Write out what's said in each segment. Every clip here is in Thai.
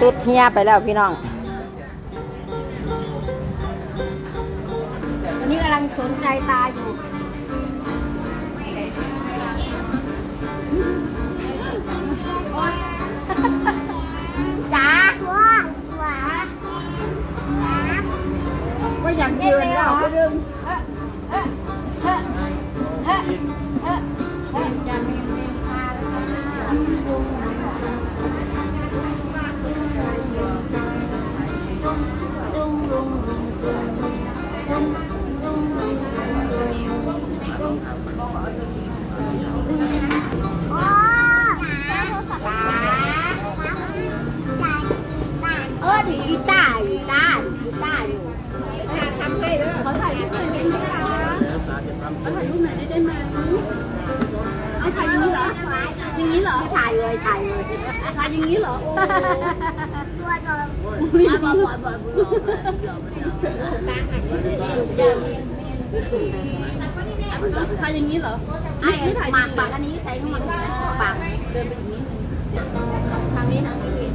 สุดเฮียไปแล้วพี่น้องวันนี้กำลังสนใจตาอยู่ จ๋าว้าว้าว่าอยากยืนแล้วก็ดึงเฮ้เฮ้เฮ้เฮ้ lỡ Dương nghĩ lỡ Thầy rồi, thầy rồi Thầy Dương nghĩ lỡ Ôi Ôi Ôi Ôi Thầy Dương nghĩ lỡ Ai mặc bạc anh ấy xây không mặc bạc Đơn bị nghĩ Thằng ấy nặng cái gì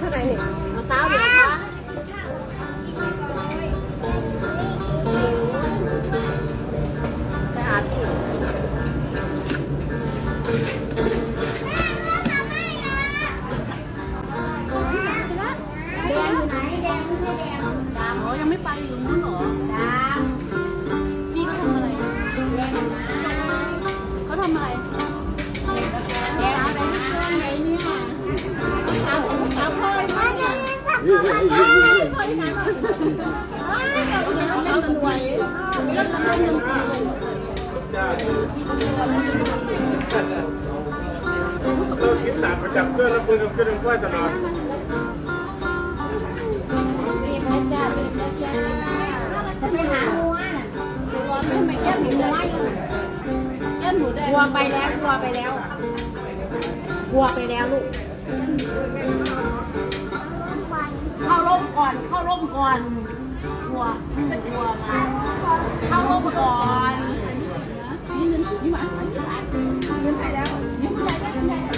Cái này nè Nó sáu vậy ไปอยู่ตรงนู้นเหรอดามพี่เขาทำอะไรแรงมากเขาทำอะไรแกเออะไรที่ช่วยไหนเนี่ยเอาเอาพ่อไปเนี่ยพ่อที่ไหนว้าวเขาจะเล่นดนตรีเล่นเล่นดนตรีเออคิดหนักประจำเพื่อนรับเพื่อนรับเพื่อนรับเพื่อนตลอด ก้มหมูแดงงัวไปแล้วงัวไปแล้วงัวไปแล้วลูก เข้าร่มก่อน เข้าร่มก่อนงัวงัวมา เข้าร่มก่อนนี่นึงนี่หวานนี่หวานนี่ไปแล้วนี่ไปแล้วนี่ไปแล้ว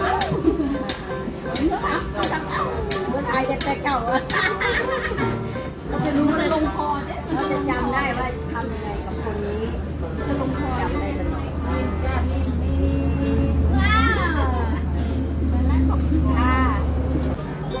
เอ้านี่ก็ถามถามเอ้าเมื่อไทยจะแต่เก่าเราจะรู้เลยลงคอเนี่ยเราจะจำได้ว่าทำยังไง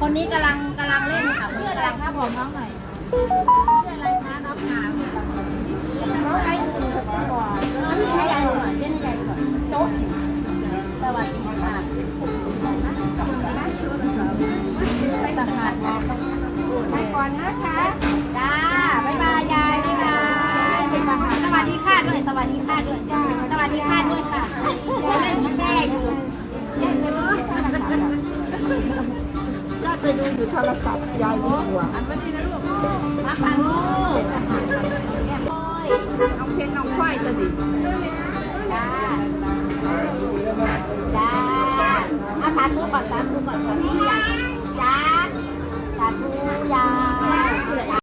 คนนี้กำลังกำลังเล่นค่ะเพื่ออะไรคะบอกน้องหน่อยเพื่ออะไรคะน้องหาน้องไออุ่นก่อนให้ยายหน่อยเล่นให้ยายก่อนโต๊ะสวัสดีค่ะไปตัดขาดนะไปก่อนนะคะจ้าบ๊ายบายยายบ๊ายบายสวัสดีค่ะด้วยสวัสดีค่ะด้วยสวั โทรศัพท์ยายดีกว่าอันวันนี้นะลูกพักพังลูกน้องเพนน้องควายจะดีจ้าจ้าอาสาธุก่อนสาธุก่อนสาธุ